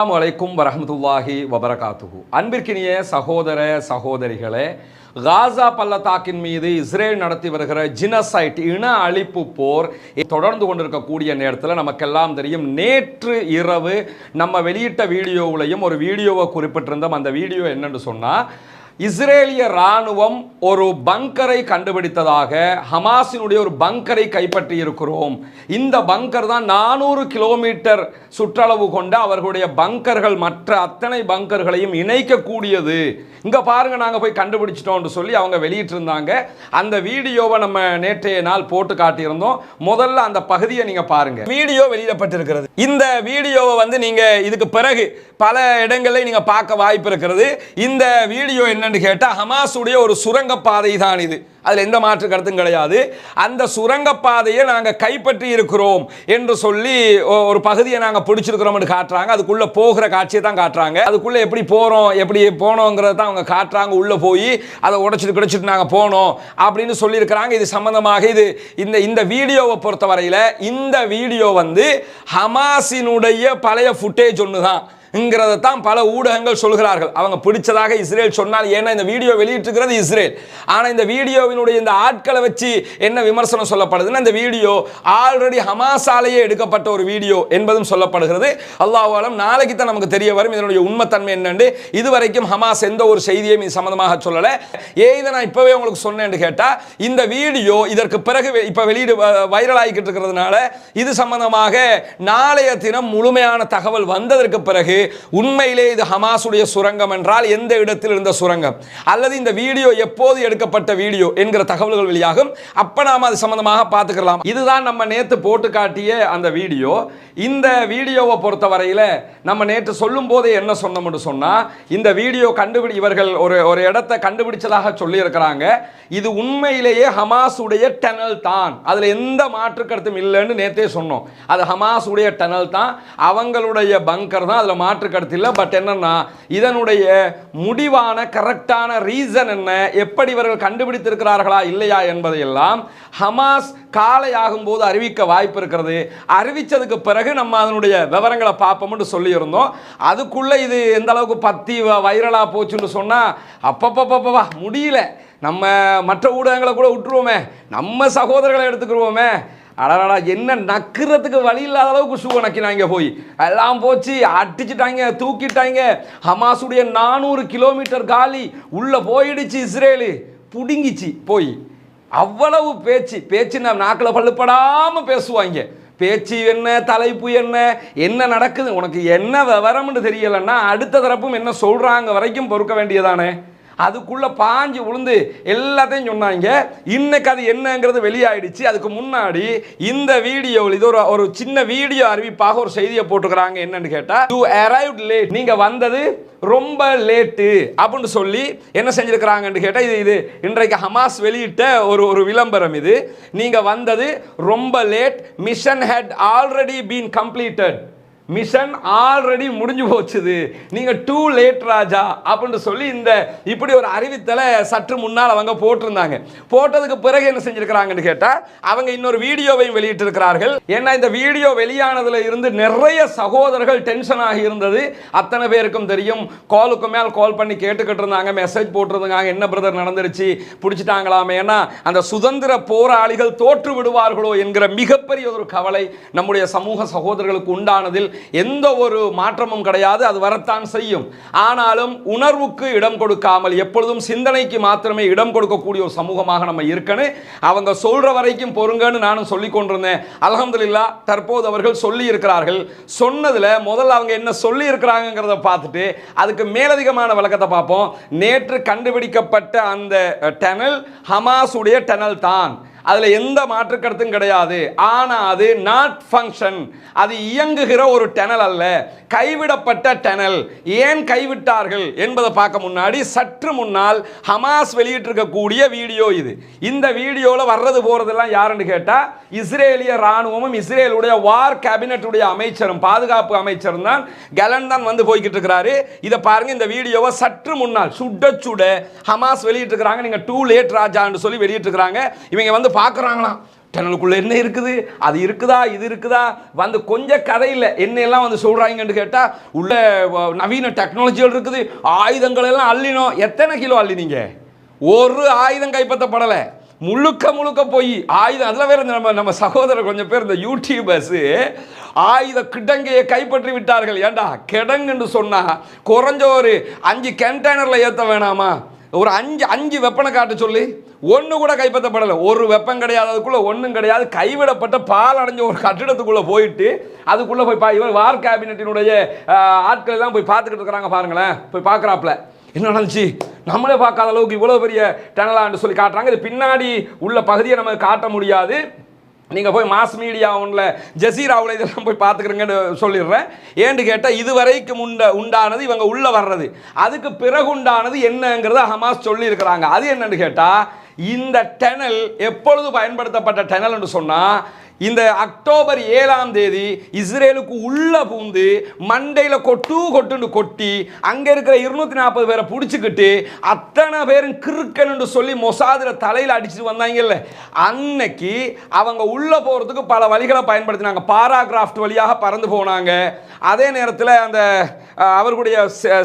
அஸ்ஸலாமு அலைக்கும் வரஹ்மத்துல்லாஹி அன்பிற்கினிய சகோதர சகோதரிகளே காசா பள்ளத்தாக்கின் மீது இஸ்ரேல் நடத்தி வருகிற ஜினசைட் இன அழிப்பு போர் தொடர்ந்து கொண்டிருக்கக்கூடிய நேரத்தில் நமக்கெல்லாம் தெரியும் நேற்று இரவு நம்ம வெளியிட்ட வீடியோவிலையும் ஒரு வீடியோவை குறிப்பிட்டிருந்தோம். அந்த வீடியோ என்னன்னு சொன்னால் இஸ்ரேலிய ராணுவம் ஒரு பங்கரை கண்டுபிடித்ததாக ஹமாஸினுடைய ஒரு பங்கரை கைப்பற்றி இருக்கிறோம் இந்த பங்கர் தான் நானூறு கிலோமீட்டர் சுற்றளவு கொண்ட அவர்களுடைய பங்கர்கள் மற்ற அத்தனை பங்கர்களையும் இணைக்கக்கூடியது. இங்கே பாருங்க நாங்கள் போய் கண்டுபிடிச்சிட்டோம்னு சொல்லி அவங்க வெளியிட்டிருந்தாங்க. அந்த வீடியோவை நம்ம நேற்றைய நாள் போட்டு காட்டியிருந்தோம். முதல்ல அந்த பகுதியை நீங்கள் பாருங்க. வீடியோ வெளியிடப்பட்டிருக்கிறது. இந்த வீடியோவை வந்து நீங்கள் இதுக்கு பிறகு பல இடங்களில் நீங்கள் பார்க்க வாய்ப்பு இருக்கிறது. இந்த வீடியோ என்ன என்னன்னு கேட்டால் ஹமாஸுடைய ஒரு சுரங்கப்பாதை தான் இது. அதில் எந்த மாற்று கருத்தும் கிடையாது. அந்த சுரங்கப்பாதையை நாங்கள் கைப்பற்றி இருக்கிறோம் என்று சொல்லி ஒரு பகுதியை நாங்கள் பிடிச்சிருக்கிறோம்னு காட்டுறாங்க. அதுக்குள்ளே போகிற காட்சியை தான் காட்டுறாங்க. அதுக்குள்ளே எப்படி போகிறோம் எப்படி போனோங்கிறத தான் அவங்க காட்டுறாங்க. உள்ளே போய் அதை உடைச்சிட்டு கிடைச்சிட்டு நாங்கள் போனோம் அப்படின்னு சொல்லியிருக்கிறாங்க. இது சம்மந்தமாக இது இந்த இந்த வீடியோவை பொறுத்தவரையில் இந்த வீடியோ வந்து ஹமாஸினுடைய பழைய ஃபுட்டேஜ் ஒன்று தான் ங்கிறத தான் பல ஊடகங்கள் சொல்கிறார்கள். அவங்க பிடிச்சதாக இஸ்ரேல் சொன்னால் ஏன்னா இந்த வீடியோ வெளியிட்டிருக்கிறது இஸ்ரேல். ஆனால் இந்த வீடியோவினுடைய இந்த ஆட்களை வச்சு என்ன விமர்சனம் சொல்லப்படுதுன்னா இந்த வீடியோ ஆல்ரெடி ஹமாஸாலேயே எடுக்கப்பட்ட ஒரு வீடியோ என்பதும் சொல்லப்படுகிறது. அல்லாஹாலம் நாளைக்கு தான் நமக்கு தெரிய வரும். இதனுடைய உண்மைத்தன்மை என்னென்று இதுவரைக்கும் ஹமாஸ் எந்த ஒரு செய்தியையும் இது சம்மந்தமாக சொல்லலை. ஏ இதை நான் இப்போவே உங்களுக்கு சொன்னேன்னு கேட்டால் இந்த வீடியோ இதற்கு பிறகு இப்போ வெளியீடு வைரல் ஆகிக்கிட்டு இருக்கிறதுனால இது சம்பந்தமாக நாளைய தினம் முழுமையான தகவல் வந்ததற்கு பிறகு உண்மையிலே இது ஹமாஸுடைய சுரங்கம் என்றால் எந்த இடத்தில் இருந்த சுரங்கம்? அல்லது இந்த வீடியோ எப்போது எடுக்கப்பட்ட வீடியோ என்கிற தகவல்கள் வெளியாகும்? அப்ப நாம் அது சம்பந்தமாக பார்த்துக்கலாம். இதுதான் நம்ம நேத்து போட்டு காட்டிய அந்த வீடியோ. இந்த வீடியோவை பொறுத்த வரையில் நம்ம நேற்று சொல்லும் போதே என்ன சொன்னோம்னு சொன்னா இந்த வீடியோ கண்டுபிடி இவர்கள் ஒரு ஒரு இடத்தை கண்டுபிடிச்சதாக சொல்லி இருக்கிறாங்க இது உண்மையிலேயே ஹமாஸுடைய டனல் தான். அதுல எந்த மாற்று கருத்தும் இல்லைன்னு நேத்தே சொன்னோம். அது ஹமாஸுடைய டனல் தான். அவங்களுடைய பங்கர் தான். அதுல மாற்று கருத்து இல்லை பட் என்னன்னா இதனுடைய முடிவான கரெக்டான ரீசன் என்ன எப்படி இவர்கள் கண்டுபிடித்திருக்கிறார்களா இல்லையா என்பதையெல்லாம் ஹமாஸ் காலை ஆகும்போது அறிவிக்க வாய்ப்பு இருக்கிறது. அறிவித்ததுக்கு பிறகு நம்ம அதனுடைய விவரங்களை பார்ப்போம்னு சொல்லியிருந்தோம். அதுக்குள்ளே இது எந்த அளவுக்கு பத்தி வைரலாக போச்சுன்னு சொன்னால் அப்பப்பப்பப்பா முடியல. நம்ம மற்ற ஊடகங்களை கூட விட்டுருவோமே. நம்ம சகோதரர்களை எடுத்துக்கிருவோமே. அடடா என்ன நக்குறதுக்கு வழி இல்லாத அளவுக்கு ஷூ நக்கினாங்க போய். எல்லாம் போச்சு அடிச்சிட்டாங்க தூக்கிட்டாங்க. ஹமாஸுடைய நானூறு கிலோமீட்டர் காலி உள்ளே போயிடுச்சு இஸ்ரேலு. புடுங்கிச்சு போய். அவ்வளவு பேச்சு பேச்சு நான் நாக்கில் பழுப்படாமல் பேசுவாங்க. பேச்சு என்ன தலைப்பு என்ன என்ன நடக்குது? உனக்கு என்ன விவரம்னு தெரியலைன்னா அடுத்த தரப்பும் என்ன சொல்கிறாங்க வரைக்கும் பொறுக்க வேண்டியதானே? அதுக்குள்ளே பாஞ்சு விழுந்து எல்லாத்தையும் சொன்னாங்க. இன்னைக்கு அது என்னங்கிறது வெளியாயிடுச்சு. அதுக்கு முன்னாடி இந்த வீடியோவில் இது ஒரு ஒரு சின்ன வீடியோ அறிவிப்பாக ஒரு செய்தியை போட்டுக்கிறாங்க. என்னன்னு கேட்டால் யூ அரைவ்ட் லேட் நீங்கள் வந்தது ரொம்ப லேட்டு அப்படின்னு சொல்லி என்ன செஞ்சுருக்கிறாங்கன்னு கேட்டால் இது இது இன்றைக்கு ஹமாஸ் வெளியிட்ட ஒரு ஒரு விளம்பரம் இது. நீங்கள் வந்தது ரொம்ப late mission had already been completed mission already முடிஞ்சு போச்சுது. நீங்கள் டூ லேட் ராஜா அப்படின்னு சொல்லி இந்த இப்படி ஒரு அறிவித்தலை சற்று முன்னால் அவங்க போட்டிருந்தாங்க. போட்டதுக்கு பிறகு என்ன செஞ்சிருக்கிறாங்கன்னு கேட்டால் அவங்க இன்னொரு வீடியோவையும் வெளியிட்டிருக்கிறார்கள். ஏன்னா இந்த வீடியோ வெளியானதில் இருந்து நிறைய சகோதரர்கள் டென்ஷன் ஆகி இருந்தது. அத்தனை பேருக்கும் தெரியும். காலுக்கு மேல் கால் பண்ணி கேட்டுக்கிட்டு இருந்தாங்க. மெசேஜ் போட்டிருந்தாங்க. என்ன பிரதர் நடந்துருச்சு? பிடிச்சிட்டாங்களாமே. ஏன்னா அந்த சுதந்திர போராளிகள் தோற்று விடுவார்களோ என்கிற மிகப்பெரிய ஒரு கவலை நம்முடைய சமூக சகோதரர்களுக்கு உண்டானதில் எந்த ஒரு மாற்றமும் கிடையாது அது வரத்தான் செய்யும். ஆனாலும் உணர்வுக்கு இடம் கொடுக்காமல் எப்பொழுதும் சிந்தனைக்கு மாத்திரமே இடம் கொடுக்கக்கூடிய ஒரு சமூகமாக நம்ம இருக்கணும் அவங்க சொல்கிற வரைக்கும் பொறுங்கன்னு நானும் சொல்லி கொண்டிருந்தேன். அலகம்துல்லா தற்போது அவர்கள் சொல்லி இருக்கிறார்கள் சொன்னதில் முதல்ல அவங்க என்ன சொல்லி இருக்கிறாங்கிறத பார்த்துட்டு அதுக்கு மேலதிகமான விளக்கத்தை பார்ப்போம். நேற்று கண்டுபிடிக்கப்பட்ட அந்த டனல் ஹமாஸுடைய டனல் தான். அதில் எந்த மாற்றுக்கருத்தும் கிடையாது. ஆனால் அது நாட் ஃபங்க்ஷன் அது இயங்குகிற ஒரு டெனல் அல்ல. கைவிடப்பட்ட டெனல் ஏன் கைவிட்டார்கள் என்பதை பார்க்க முன்னாடி சற்று முன்னால் ஹமாஸ் வெளியிட்டிருக்கக்கூடிய வீடியோ இது. இந்த வீடியோவில் வர்றது போகிறதெல்லாம் யாருன்னு கேட்டால் இஸ்ரேலிய ராணுவமும் இஸ்ரேலுடைய வார் கேபினட்டுடைய அமைச்சரும் பாதுகாப்பு அமைச்சரும் தான் கலன் தான் வந்து போய்கிட்டு இருக்கிறாரு. இதை பாருங்க இந்த வீடியோவை சற்று முன்னால் சுட சுட ஹமாஸ் வெளியிட்டிருக்கிறாங்க. நீங்கள் டூ லேட் ராஜான்னு சொல்லி வெளியிட்டிருக்கிறாங்க. இவங்க வந்து பார்க்குறாங்களாம். டனலுக்குள்ளே என்ன இருக்குது? அது இருக்குதா? இது இருக்குதா? வந்து கொஞ்சம் கதையில் என்னெல்லாம் வந்து சொல்கிறாங்கன்னு கேட்டால் உள்ள வ- நவீன டெக்னாலஜிகள் இருக்குது. ஆயுதங்கள் எல்லாம் அள்ளினோம். எத்தனை கிலோ அள்ளினீங்க? ஒரு ஆயுதம் கைப்பற்றப்படலை. முழுக்க முழுக்க போய் ஆயுதம். அதில் வேற இந்த நம்ம நம்ம சகோதரர் கொஞ்சம் பேர் இந்த யூடியூபர்ஸு ஆயுத கிடங்கையை கைப்பற்றி விட்டார்கள். ஏண்டா? கிடங்குன்னு சொன்னால் குறைஞ்ச ஒரு அஞ்சு கண்டெய்னரில் ஏற்ற வேணாமா? ஒரு அஞ்சு அஞ்சு வெப்பனை காட்ட சொல்லி ஒன்று கூட கைப்பற்றப்படலை. ஒரு வெப்பம் கிடையாது அதுக்குள்ளே ஒன்றும் கிடையாது. கைவிடப்பட்ட பால் அடைஞ்ச ஒரு கட்டிடத்துக்குள்ளே போயிட்டு அதுக்குள்ளே போய் பா இவர் வார் கேபினட்டினுடைய ஆட்கள் எல்லாம் போய் பார்த்துக்கிட்டு இருக்கிறாங்க பாருங்களேன். போய் பார்க்குறாப்புல. என்ன நடந்துச்சு? நம்மளே பார்க்காத அளவுக்கு இவ்வளோ பெரிய டனலான்னு சொல்லி காட்டுறாங்க. இது பின்னாடி உள்ள பகுதியை நம்ம காட்ட முடியாது. நீங்கள் போய் மாஸ் மீடியா ஒன்றில் ஜசீராவில் இதெல்லாம் போய் பார்த்துக்கிறீங்கன்னு சொல்லிடுறேன். ஏன்னு கேட்டால் இதுவரைக்கும் உண்ட உண்டானது இவங்க உள்ளே வர்றது. அதுக்கு பிறகு உண்டானது என்னங்கிறத ஹமாஸ் சொல்லியிருக்கிறாங்க. அது என்னன்னு கேட்டால் இந்த டெனல் எப்பொழுது பயன்படுத்தப்பட்ட டெனல் என்று சொன்னால் இந்த அக்டோபர் ஏழாம் தேதி இஸ்ரேலுக்கு உள்ள பூந்து மண்டையில் கொட்டு கொட்டுன்னு கொட்டி அங்கே இருக்கிற இருநூத்தி நாற்பது பேரை பிடிச்சிக்கிட்டு அத்தனை பேரும் கிறுக்கன்னு சொல்லி மொசாதில் தலையில் அடிச்சுட்டு வந்தாங்கல்ல. அன்னைக்கு அவங்க உள்ளே போகிறதுக்கு பல வழிகளை பயன்படுத்தினாங்க. பாராகிராஃப்ட் வழியாக பறந்து போனாங்க. அதே நேரத்தில் அந்த அவர்களுடைய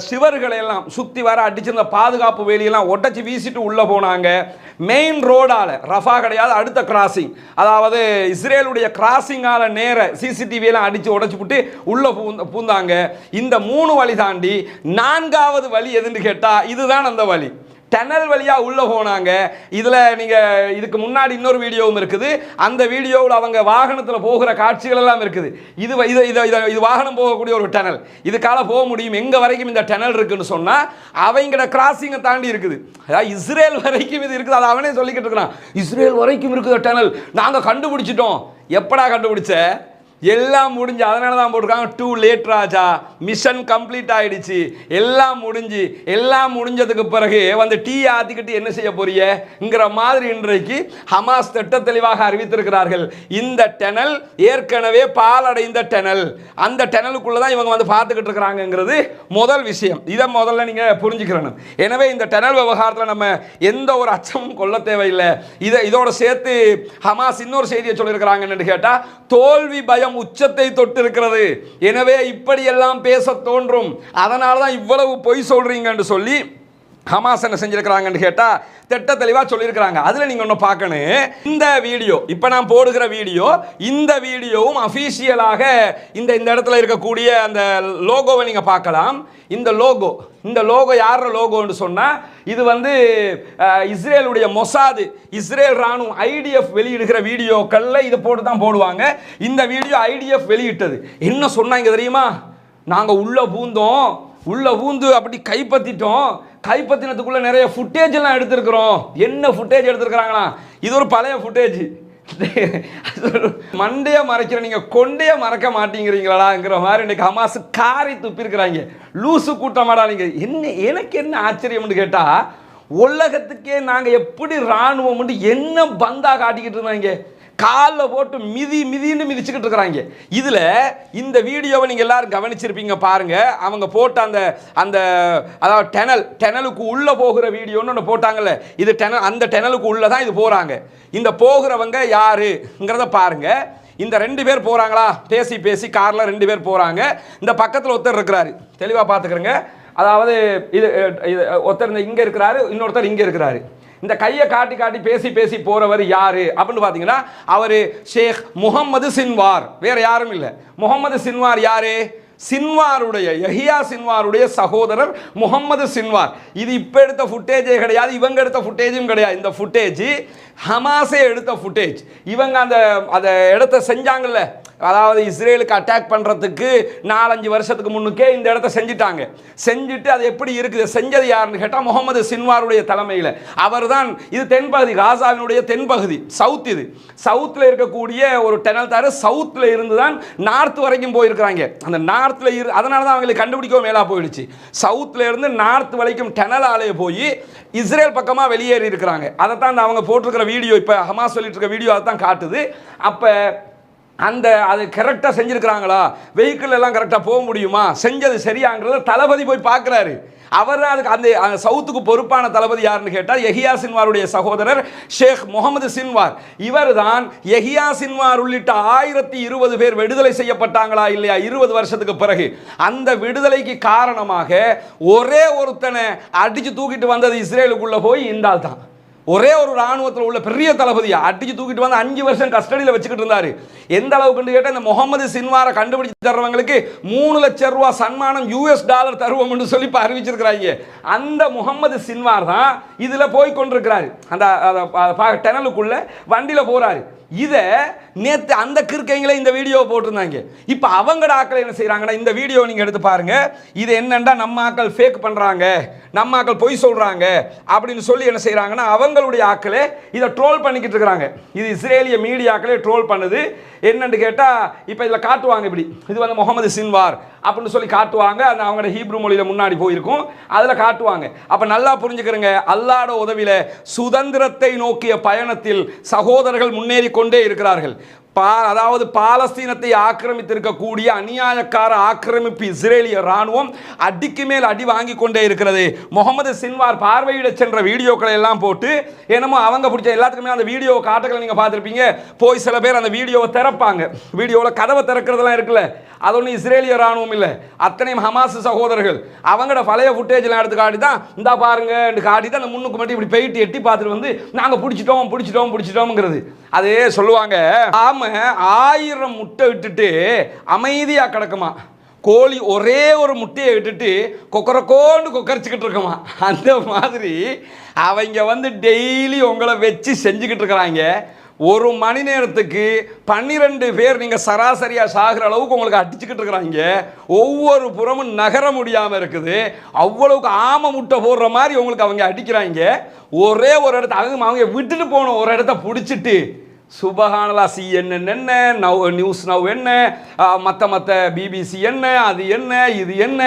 சிவர்களை எல்லாம் சுற்றி வர அடிச்சிருந்த பாதுகாப்பு வேலியெல்லாம் ஒட்டச்சு வீசிட்டு உள்ளே போனாங்க. மெயின் ரோடால் ரஃபா கிடையாது அடுத்த கிராசிங் அதாவது இஸ்ரேலுடைய கிராசிங்கால் நேர சிசிடிவியெல்லாம் அடித்து அடிச்சு விட்டு உள்ளே பூந்த- பூந்தாங்க. இந்த மூணு வழி தாண்டி நான்காவது வழி எதுன்னு கேட்டால் இதுதான் அந்த வழி. டனல் வழியாக உள்ளே போனாங்க. இதில் நீங்கள் இதுக்கு முன்னாடி இன்னொரு வீடியோவும் இருக்குது. அந்த வீடியோவில் அவங்க வாகனத்தில் போகிற காட்சிகள் எல்லாம் இருக்குது. இது வ- இது இதை இது- இது வாகனம் போகக்கூடிய ஒரு டனல். இதுக்கால போக முடியும். எங்கே வரைக்கும் இந்த டனல் இருக்குன்னு சொன்னால் அவங்களோட கிராசிங்கை தாண்டி இருக்குது. அதாவது இஸ்ரேல் வரைக்கும் இது இருக்குது. அதை அவனே சொல்லிக்கிட்டு இருக்கிறான். இஸ்ரேல் வரைக்கும் இருக்குது டனல். நாங்கள் கண்டுபிடிச்சிட்டோம். எப்படா கண்டுபிடிச்ச? எல்லாம் முடிஞ்சு அதனால தான் போட்டிருக்காங்க. Too late Raja. Mission complete ஆயிடுச்சு. எல்லாம் முடிஞ்சு எல்லாம் முடிஞ்சதுக்கு பிறகு வந்து டீ ஆத்திக்கிட்டு என்ன செய்ய போறியங்கிற மாதிரி இன்றைக்கு ஹமாஸ் திட்ட தெளிவாக அறிவித்திருக்கிறார்கள். இந்த டெனல் ஏற்கனவே பாலடைந்த டெனல். அந்த டெனலுக்குள்ள தான் இவங்க வந்து பார்த்துக்கிட்டு இருக்கிறாங்கங்கிறது முதல் விஷயம். இதை முதல்ல நீங்கள் புரிஞ்சுக்கிறணும். எனவே இந்த டெனல் விவகாரத்தில் நம்ம எந்த ஒரு அச்சமும் கொள்ள தேவையில்லை. இதை இதோட சேர்த்து ஹமாஸ் இன்னொரு செய்தியை சொல்லியிருக்கிறாங்கன்னு கேட்டால் தோல்வி பயம் உச்சத்தை தொட்டிருக்கிறது. எனவே இப்படியெல்லாம் பேச தோன்றும். அதனால தான் இவ்வளவு பொய் சொல்றீங்கன்னு சொல்லி ஹமாஸ் என்ன செஞ்சிருக்கிறாங்கன்னு கேட்டால் திட்ட தெளிவாக சொல்லியிருக்கிறாங்க அதில் நீங்கள் ஒன்று பார்க்கணும். இந்த வீடியோ இப்போ நான் போடுகிற வீடியோ இந்த வீடியோவும் அஃபீஷியலாக இந்த இந்த இடத்துல இருக்கக்கூடிய அந்த லோகோவை நீங்கள் பார்க்கலாம். இந்த லோகோ இந்த லோகோ யாரோட லோகோன்னு சொன்னால் இது வந்து இஸ்ரேலுடைய மொசாது இஸ்ரேல் ராணுவம் ஐடிஎஃப் வெளியிடுகிற வீடியோக்களில் இது போட்டு தான் போடுவாங்க. இந்த வீடியோ ஐடிஎஃப் வெளியிட்டது. என்ன சொன்னாங்க தெரியுமா? நாங்கள் உள்ளே பூந்தோம். உள்ளே ஊந்து அப்படி கைப்பற்றிட்டோம் கைப்பற்றினதுக்குள்ளே நிறைய ஃபுட்டேஜ் எல்லாம் எடுத்திருக்கிறோம். என்ன ஃபுட்டேஜ் எடுத்திருக்கிறாங்களா? இது ஒரு பழைய ஃபுட்டேஜ் மண்டையை மறைக்கிற நீங்கள் கொண்டையை மறக்க மாட்டேங்கிறீங்களாங்கிற மாதிரி இன்னைக்கு ஹமாஸ் காரி துப்பிருக்கிறாங்க லூசு கூட்டமாடா நீங்கள் என்ன எனக்கு என்ன ஆச்சரியம்னு கேட்டால் உலகத்துக்கே நாங்கள் எப்படி ராணுவம் என்ன பந்தா காட்டிக்கிட்டு இருந்தாங்க? காலில் போட்டு மிதி மிதின்னு மிதிச்சுக்கிட்டு இருக்கிறாங்க. இதில் இந்த வீடியோவை நீங்கள் எல்லாரும் கவனிச்சிருப்பீங்க பாருங்கள் அவங்க போட்ட அந்த அந்த அதாவது டெனல் டெனலுக்கு உள்ளே போகிற வீடியோன்னு ஒன்று போட்டாங்கல்ல. இது டெனல் அந்த டெனலுக்கு உள்ளே தான் இது போகிறாங்க இந்த போகிறவங்க யாருங்கிறத பாருங்கள் இந்த ரெண்டு பேர் போகிறாங்களா பேசி பேசி காரில் ரெண்டு பேர் போகிறாங்க இந்த பக்கத்தில் ஒருத்தர் இருக்கிறாரு. தெளிவாக பார்த்துக்கிறேங்க அதாவது இது இது ஒருத்தர் இந்த இங்கே இருக்கிறாரு இன்னொருத்தர் இங்கே இருக்கிறாரு. இந்த கையை காட்டி காட்டி பேசி பேசி போறவர் யாரு? அப்படின்னு பார்த்தீங்கன்னா அவர் ஷேக் முகம்மது சின்வார். வேற யாரும் இல்லை. முகம்மது சின்வார் யாரு? சின்வாருடைய யஹியா சின்வாருடைய சகோதரர் முகம்மது சின்வார். இது இப்போ எடுத்த ஃபுட்டேஜே கிடையாது இவங்க எடுத்த ஃபுட்டேஜும் கிடையாது. இந்த ஃபுட்டேஜ் ஹமாஸே எடுத்த ஃபுட்டேஜ் இவங்க அந்த அந்த இடத்த செஞ்சாங்கல்ல. அதாவது இஸ்ரேலுக்கு அட்டாக் பண்ணுறதுக்கு நாலஞ்சு வருஷத்துக்கு முன்னுக்கே இந்த இடத்த செஞ்சிட்டாங்க. செஞ்சுட்டு அது எப்படி இருக்குது? செஞ்சது யாருன்னு கேட்டால் முகமது சின்வாருடைய தலைமையில். அவர் தான் இது தென்பகுதி காசாவினுடைய தென்பகுதி சவுத் இது. சவுத்தில் இருக்கக்கூடிய ஒரு டெனல் தாரு சவுத்தில் இருந்து தான் நார்த் வரைக்கும் போயிருக்கிறாங்க. அந்த நார்த்தில் இரு அதனால தான் அவங்களுக்கு கண்டுபிடிக்கவும் மேலாக போயிடுச்சு. சவுத்தில் இருந்து நார்த் வரைக்கும் டெனல் ஆலையை போய் இஸ்ரேல் பக்கமாக வெளியேறி இருக்கிறாங்க அதை தான் அவங்க போட்டிருக்கிற வீடியோ இப்போ ஹமாஸ் சொல்லிட்டு இருக்க வீடியோ அதை தான் காட்டுது. அப்போ அந்த அது கரெக்டாக செஞ்சுருக்கிறாங்களா? வெஹிக்கிள் எல்லாம் கரெக்டாக போக முடியுமா? செஞ்சது சரியாங்கிறத தளபதி போய் பார்க்குறாரு அவர் தான் அதுக்கு அந்த சவுத்துக்கு பொறுப்பான தளபதி யாருன்னு கேட்டால் எஹியா சின்வாருடைய சகோதரர் ஷேக் முகமது சின்வார். இவர் தான் எஹியா சின்வார் உள்ளிட்ட ஆயிரத்தி இருபது பேர் விடுதலை செய்யப்பட்டாங்களா இல்லையா? இருபது வருஷத்துக்கு பிறகு. அந்த விடுதலைக்கு காரணமாக ஒரே ஒருத்தனை அடித்து தூக்கிட்டு வந்தது இஸ்ரேலுக்குள்ளே போய் இந்தால் தான் ஒரே ஒரு ராணுவத்தில் உள்ள பெரிய தளபதியை அடிச்சு தூக்கிட்டு வந்து அஞ்சு வருஷம் கஸ்டடியில் வச்சுக்கிட்டு இருந்தாரு எந்த அளவுக்கு கேட்டால் இந்த முகமது சின்வாரை கண்டுபிடிச்சு தர்றவங்களுக்கு மூணு லட்சம் ரூபா சன்மானம் யூஎஸ் டாலர் தருவோம்னு சொல்லி இப்போ அறிவிச்சிருக்கிறாங்க அந்த முகமது சின்வார் தான் இதில் போய் கொண்டிருக்கிறாரு அந்த டெனலுக்குள்ள வண்டியில் போகிறாரு இதை நேற்று அந்த கிறுக்கைங்களே இந்த வீடியோ போட்டிருந்தாங்க. இப்போ அவங்கட ஆக்கள் என்ன செய்கிறாங்கன்னா இந்த வீடியோ நீங்கள் எடுத்து பாருங்க. இது என்னண்டா நம்ம ஆக்கள் ஃபேக் பண்ணுறாங்க நம்ம ஆக்கள் பொய் சொல்கிறாங்க அப்படின்னு சொல்லி என்ன செய்கிறாங்கன்னா அவங்களுடைய ஆக்களே இதை ட்ரோல் பண்ணிக்கிட்டு இருக்கிறாங்க. இது இஸ்ரேலிய மீடியாக்களே ட்ரோல் பண்ணுது. என்னன்னு கேட்டால் இப்போ இதில் காட்டுவாங்க இப்படி. இது வந்து முகமது சின்வார் அப்படின்னு சொல்லி காட்டுவாங்க. அந்த அவங்களோட ஹீப்ரு மொழியில் முன்னாடி போயிருக்கும். அதில் காட்டுவாங்க. அப்போ நல்லா புரிஞ்சுக்கிறங்க அல்லாட உதவியில் சுதந்திரத்தை நோக்கிய பயணத்தில் சகோதரர்கள் முன்னேறி கொண்டே இருக்கிறார்கள். பா அதாவது பாலஸ்தீனத்தை ஆக்கிரமித்திருக்கக்கூடிய அநியாயக்கார ஆக்கிரமிப்பு இஸ்ரேலிய ராணுவம் அடிக்கு மேல் அடி வாங்கி கொண்டே இருக்கிறது. முகமது சின்வார் பார்வையிட சென்ற வீடியோக்களை எல்லாம் போட்டு என்னமோ அவங்க பிடிச்ச எல்லாத்துக்குமே அந்த வீடியோ காட்டுகளை நீங்கள் பார்த்துருப்பீங்க. போய் சில பேர் அந்த வீடியோவை திறப்பாங்க. வீடியோவில் கதவை திறக்கிறதுலாம் இருக்குல்ல. அது ஒன்றும் இஸ்ரேலிய ராணுவம் இல்லை. அத்தனையும் ஹமாஸ் சகோதரர்கள் அவங்களோட பழைய ஃபுட்டேஜ்லாம் எடுத்து காட்டி தான் இந்தா பாருங்க காட்டி தான் அந்த முன்னுக்கு மட்டும் இப்படி போயிட்டு எட்டி பார்த்துட்டு வந்து நாங்கள் பிடிச்சிட்டோம் பிடிச்சிட்டோம் பிடிச்சிட்டோம்ங்கிறது. அதே சொல்லுவாங்க ஆமாம் ஆம ஆயிரம் முட்டை விட்டுட்டு அமைதியாக கிடக்குமா? கோழி ஒரே ஒரு முட்டையை விட்டுட்டு கொக்கரக்கோண்டு கொக்கரிச்சுக்கிட்டு இருக்குமா? அந்த மாதிரி அவங்க வந்து டெய்லி உங்களை வச்சு செஞ்சுக்கிட்டு இருக்கிறாங்க. ஒரு மணி நேரத்துக்கு பன்னிரெண்டு பேர் நீங்கள் சராசரியாக சாகிற அளவுக்கு உங்களுக்கு அடிச்சுக்கிட்டு இருக்கிறாங்க. ஒவ்வொரு புறமும் நகர முடியாமல் இருக்குது. அவ்வளவுக்கு ஆம முட்டை போடுற மாதிரி உங்களுக்கு அவங்க அடிக்கிறாங்க. ஒரே ஒரு இடத்த அவங்க அவங்க விட்டுட்டு போன ஒரு இடத்த பிடிச்சிட்டு சுபஹானலா சிஎன்என் என்ன நவ் நியூஸ் நவ் என்ன மற்ற மற்ற பிபிசி என்ன அது என்ன இது என்ன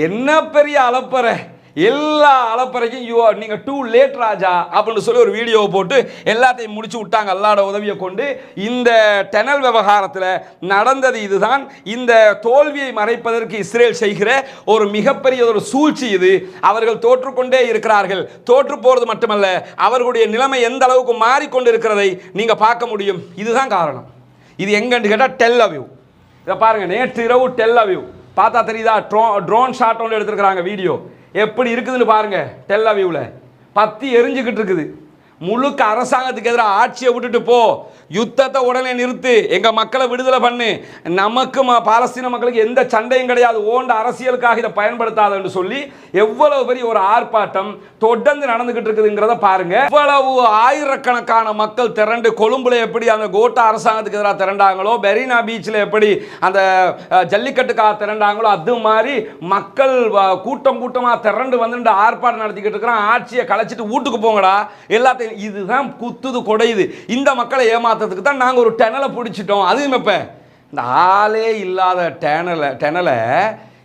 என்ன பெரிய அலப்பறை எல்லா அலப்பறைக்கும் யூ நீங்கள் டூ லேட் ராஜா அப்படின்னு சொல்லி ஒரு வீடியோவை போட்டு எல்லாத்தையும் முடிச்சு விட்டாங்க. அல்லாட உதவியை கொண்டு இந்த டெனல் விவகாரத்தில் நடந்தது இதுதான். இந்த தோல்வியை மறைப்பதற்கு இஸ்ரேல் செய்கிற ஒரு மிகப்பெரிய ஒரு சூழ்ச்சி இது. அவர்கள் தோற்றுக்கொண்டே இருக்கிறார்கள். தோற்று போகிறது மட்டுமல்ல அவர்களுடைய நிலைமை எந்த அளவுக்கு மாறிக்கொண்டு இருக்கிறதை நீங்கள் பார்க்க முடியும். இதுதான் காரணம். இது எங்கன்னு கேட்டால் டெல் அவியூ இதை பாருங்கள் நேற்று இரவு டெல் அவியூ பார்த்தா தெரியுதா? ட்ரோ ட்ரோன் ஷாட் ஒன்று எடுத்துருக்குறாங்க வீடியோ எப்படி இருக்குதுன்னு பாருங்க டெல்லாவியூவில் பற்றி எரிஞ்சுக்கிட்டு இருக்குது. முழுக்க அரசாங்கத்துக்கு எதிராக ஆட்சியை விட்டுட்டு போ. யுத்தத்தை உடனே நிறுத்து. எங்கள் மக்களை விடுதலை பண்ணு. நமக்கு ம பாலஸ்தீன மக்களுக்கு எந்த சண்டையும் கிடையாது. ஓண்ட அரசியலுக்காக இதை பயன்படுத்தாதுன்னு சொல்லி எவ்வளவு பெரிய ஒரு ஆர்ப்பாட்டம் தொடர்ந்து நடந்துகிட்டு இருக்குதுங்கிறத பாருங்க. இவ்வளவு ஆயிரக்கணக்கான மக்கள் திரண்டு கொழும்புல எப்படி அந்த கோட்டா அரசாங்கத்துக்கு எதிராக திரண்டாங்களோ பெரினா பீச்சில் எப்படி அந்த ஜல்லிக்கட்டுக்காக திரண்டாங்களோ அது மாதிரி மக்கள் கூட்டம் கூட்டமாக திரண்டு வந்து ஆர்ப்பாட்டம் நடத்திக்கிட்டு இருக்கிறான் ஆட்சியை கலைச்சிட்டு வீட்டுக்கு போங்கடா. எல்லாத்தையும் இதுதான் குத்துது கொடையுது? இந்த மக்களை ஏமாத்துறதுக்கு தான் நாங்கள் ஒரு டெனலை பிடிச்சிட்டோம். அதுவும் இப்போ? இந்த ஆளே இல்லாத டெனலை டெனலை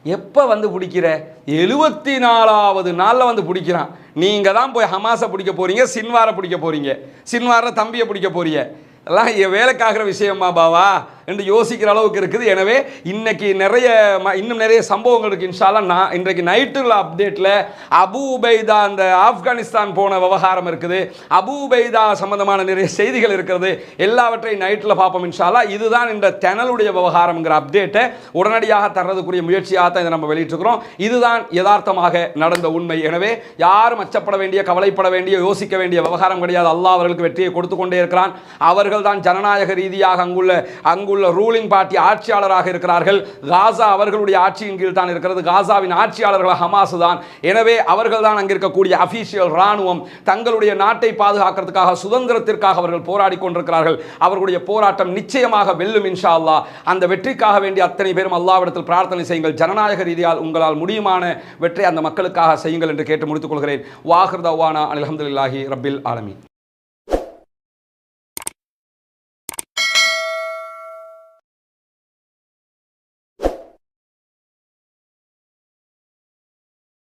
எப்போ வந்து பிடிக்கிற? எழுபத்தி நாலாவது நாளில் வந்து பிடிக்கிறான். நீங்கள் தான் போய் ஹமாஸை பிடிக்க போகிறீங்க சின்வாரை பிடிக்க போகிறீங்க சின்வாரை தம்பியை பிடிக்க போகிறீங்க எல்லாம் என் வேலைக்காகிற விஷயமா பாவா? என்று யோசிக்கிற அளவுக்கு இருக்குது. எனவே இன்னைக்கு நிறைய ம- இன்னும் நிறைய சம்பவங்கள் இருக்கு இன்ஷால்லா நான் இன்றைக்கு நைட்டுள்ள அப்டேட்டில் அபு உபைதா அந்த ஆப்கானிஸ்தான் போன விவகாரம் இருக்குது. அபு உபைதா சம்பந்தமான நிறைய செய்திகள் இருக்கிறது. எல்லாவற்றையும் நைட்டில் பார்ப்போம் இன்ஷாலா இதுதான் இந்த தெனலுடைய விவகாரம்ங்கிற அப்டேட்டை உடனடியாக தர்றதுக்குரிய முயற்சியாக தான் இதை நம்ம வெளியிட்டிருக்கிறோம். இதுதான் யதார்த்தமாக நடந்த உண்மை. எனவே யாரும் அச்சப்பட வேண்டிய கவலைப்பட வேண்டிய யோசிக்க வேண்டிய விவகாரம் கிடையாது. அல்லாஹ் அவர்களுக்கு வெற்றியை கொடுத்து கொண்டே இருக்கிறான். அவர்கள் தான் ஜனநாயக ரீதியாக அங்குள்ள அங்குள்ள ரூலிங் பார்ட்டி ஆட்சியாளராக இருக்கிறார்கள். காசா அவர்களுடைய ஆட்சியின் கீழ் தான் இருக்கிறது. காசாவின் ஆட்சியாளர்கள் ஹமாஸ் தான். எனவே அவர்கள் தான் அங்கே இருக்கக்கூடிய அபிஷியல் ராணுவம் தங்களுடைய நாட்டை பாதுகாக்கிறதுக்காக சுதந்திரத்திற்காக அவர்கள் போராடி கொண்டிருக்கிறார்கள். அவர்களுடைய போராட்டம் நிச்சயமாக வெல்லும் இன்ஷா அல்லாஹ் அந்த வெற்றிக்காக வேண்டிய அத்தனை பேரும் அல்லாவிடத்தில் பிரார்த்தனை செய்யுங்கள். ஜனநாயக ரீதியால் உங்களால் முடியுமான வெற்றி அந்த மக்களுக்காக செய்யுங்கள் என்று கேட்டு முடித்துக் கொள்கிறேன். வாஹிர் தவானா அலமதுல்லாஹி ரப்பில் ஆலமி